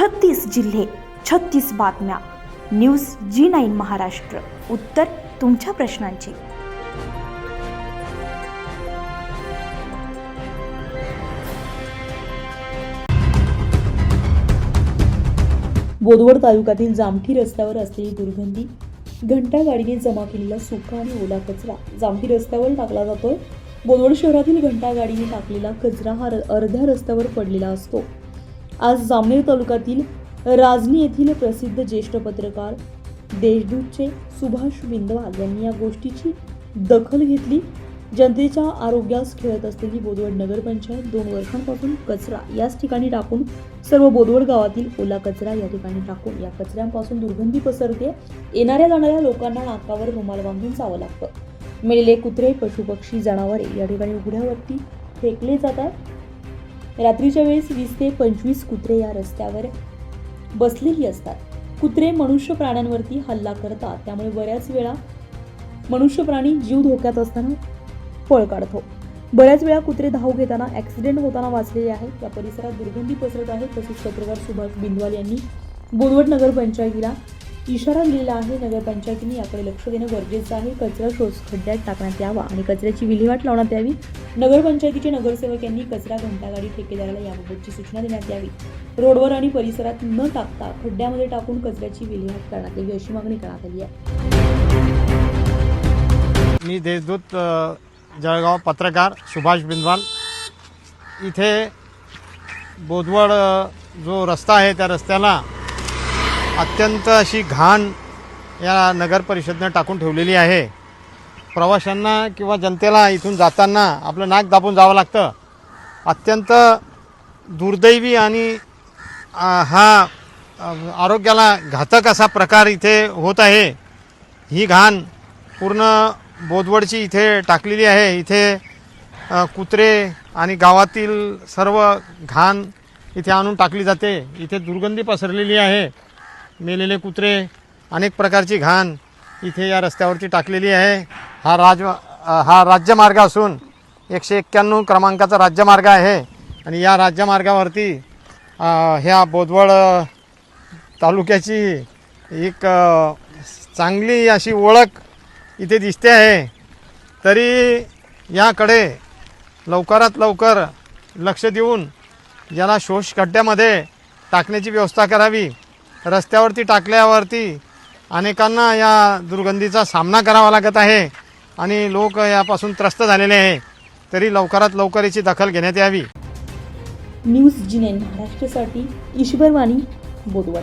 छत्तीस जिल्हे छत्तीस बातम्या. News G nine Maharashtra. उत्तर तुमच्या प्रश्नांची. बोदवड तालुक्यातील जामठी रस्त्यावर असलेली दुर्गंधी घंटा गाडीने जमा केलेला सुका आणि ओला कचरा जामठी रस्त्यावर टाकला जातोय. बोदवड शहरातील घंटा गाडीने टाकलेला कचरा हा अर्ध्या रस्त्यावर पडलेला असतो. आज जामनेर तालुक्यातील राजनी येथील प्रसिद्ध ज्येष्ठ पत्रकार देशदूतचे सुभाष बिंदवाल यांनी या गोष्टीची दखल घेतली. जनतेच्या आरोग्यास खेळत असलेली बोदवड नगरपंचायत दोन वर्षांपासून कचरा याच ठिकाणी टाकून सर्व बोदवड गावातील ओला कचरा या ठिकाणी टाकून या कचऱ्यांपासून दुर्गंधी पसरते. येणाऱ्या जाणाऱ्या लोकांना नाकावर रुमाल बांधून जावं लागतं. मेलेले कुत्रे पशुपक्षी जनावरे या ठिकाणी उघड्यावरती फेकले जातात. रात्रीच्या वेळेस वीस ते पंचवीस कुत्रे या रस्त्यावर बसलेली असतात. कुत्रे मनुष्य प्राण्यांवरती हल्ला करतात. त्यामुळे बऱ्याच वेळा मनुष्य प्राणी जीव धोक्यात असताना पळ काढतो. बऱ्याच वेळा कुत्रे धाव घेताना ॲक्सिडेंट होताना वाचलेले आहेत. या परिसरात दुर्गंधी पसरत आहे. तसेच पत्रकार सुभाष बिंदवाल यांनी बोदवड नगरपंचायतीला इशारा दिलेला आहे नगरपंचायतीने याकडे लक्ष देणं गरजेचं आहे. कचरा शोष खड्ड्यात टाकण्यात यावा आणि कचऱ्याची विल्हेवाट लावण्यात यावी. नगरपंचायतीचे नगरसेवक यांनी कचरा घंटागाडी ठेकेदाराला याबाबतची सूचना देण्यात यावी. रोडवर आणि परिसरात न टाकता खड्ड्यामध्ये टाकून कचऱ्याची विल्हेवाट करण्यात यावी अशी मागणी करण्यात आली आहे. मी देशदूत जळगाव पत्रकार सुभाष बिंदवाल. इथे बोदवड जो रस्ता आहे त्या रस्त्याला अत्यंत अशी घाण या नगरपरिषदनं टाकून ठेवलेली आहे. प्रवाशांना किंवा जनतेला इथून जाताना आपलं नाक दाबून जावं लागतं. अत्यंत दुर्दैवी आणि हा आरोग्याला घातक असा प्रकार इथे होत आहे. ही घाण पूर्ण बोदवडची इथे टाकलेली आहे. इथे कुत्रे आणि गावातील सर्व घाण इथे आणून टाकली जाते. इथे दुर्गंधी पसरलेली आहे. मेलेले कुत्रे अनेक प्रकारची घाण इथे या रस्त्यावरती टाकलेली आहे. हा राज हा राज्यमार्ग असून एकशे एक्क्याण्णव क्रमांकाचा राज्यमार्ग आहे. आणि या राज्यमार्गावरती ह्या बोदवड तालुक्याची एक चांगली अशी ओळख इथे दिसते आहे. तरी याकडे लवकरात लवकर लक्ष देऊन याला शोष खड्ड्यामध्ये टाकण्याची व्यवस्था करावी. रस्त्यावरती टाकल्यावरती अनेकांना या दुर्गंधीचा सामना करावा लागत आहे आणि लोक यापासून त्रस्त झालेले आहे. तरी लवकरात लवकर याची दखल घेण्यात यावी. न्यूज जिने महाराष्ट्रासाठी ईश्वरवाणी बोदवड